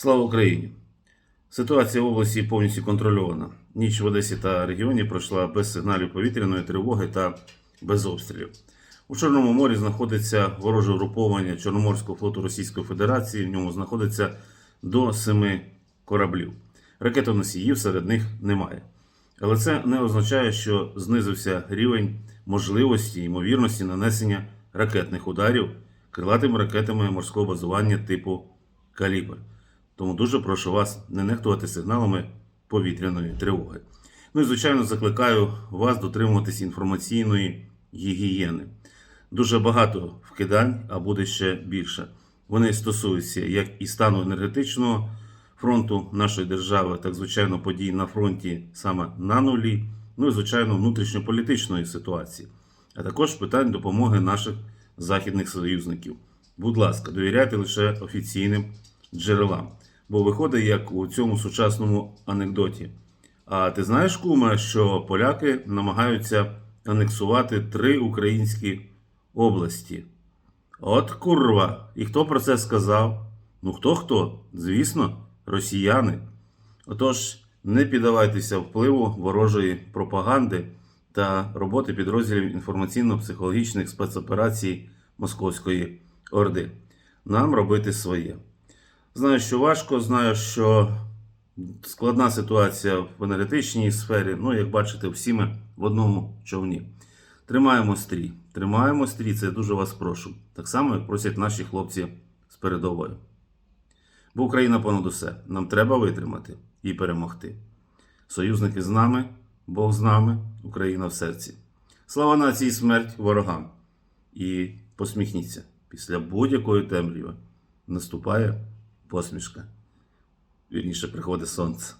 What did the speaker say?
Слава Україні! Ситуація в області повністю контрольована. Ніч в Одесі та регіоні пройшла без сигналів повітряної тривоги та без обстрілів. У Чорному морі знаходиться вороже угруповання Чорноморського флоту Російської Федерації. В ньому знаходиться до семи кораблів. Ракетоносіїв серед них немає. Але це не означає, що знизився рівень можливості і ймовірності нанесення ракетних ударів крилатими ракетами морського базування типу Калібр. Тому дуже прошу вас не нехтувати сигналами повітряної тривоги. Ну і звичайно закликаю вас дотримуватись інформаційної гігієни. Дуже багато вкидань, а буде ще більше. Вони стосуються як і стану енергетичного фронту нашої держави, так звичайно подій на фронті саме на нулі, ну і звичайно внутрішньополітичної ситуації, а також питань допомоги наших західних союзників. Будь ласка, довіряйте лише офіційним джерелам. Бо виходить, як у цьому сучасному анекдоті. А ти знаєш, куме, що поляки намагаються анексувати три українські області? От курва! І хто про це сказав? Ну хто хто? Звісно, росіяни. Отож, не піддавайтеся впливу ворожої пропаганди та роботи підрозділів інформаційно-психологічних спецоперацій Московської Орди. Нам робити своє. Знаю, що важко, знаю, що складна ситуація в енергетичній сфері. Ну, як бачите, всі ми в одному човні. Тримаємо стрій. Тримаємо стрій, це я дуже вас прошу. Так само, як просять наші хлопці з передовою. Бо Україна понад усе. Нам треба витримати і перемогти. Союзники з нами, Бог з нами, Україна в серці. Слава нації, смерть ворогам. І посміхніться. Після будь-якої темряви наступає посмішка. Вірніше приходить сонце.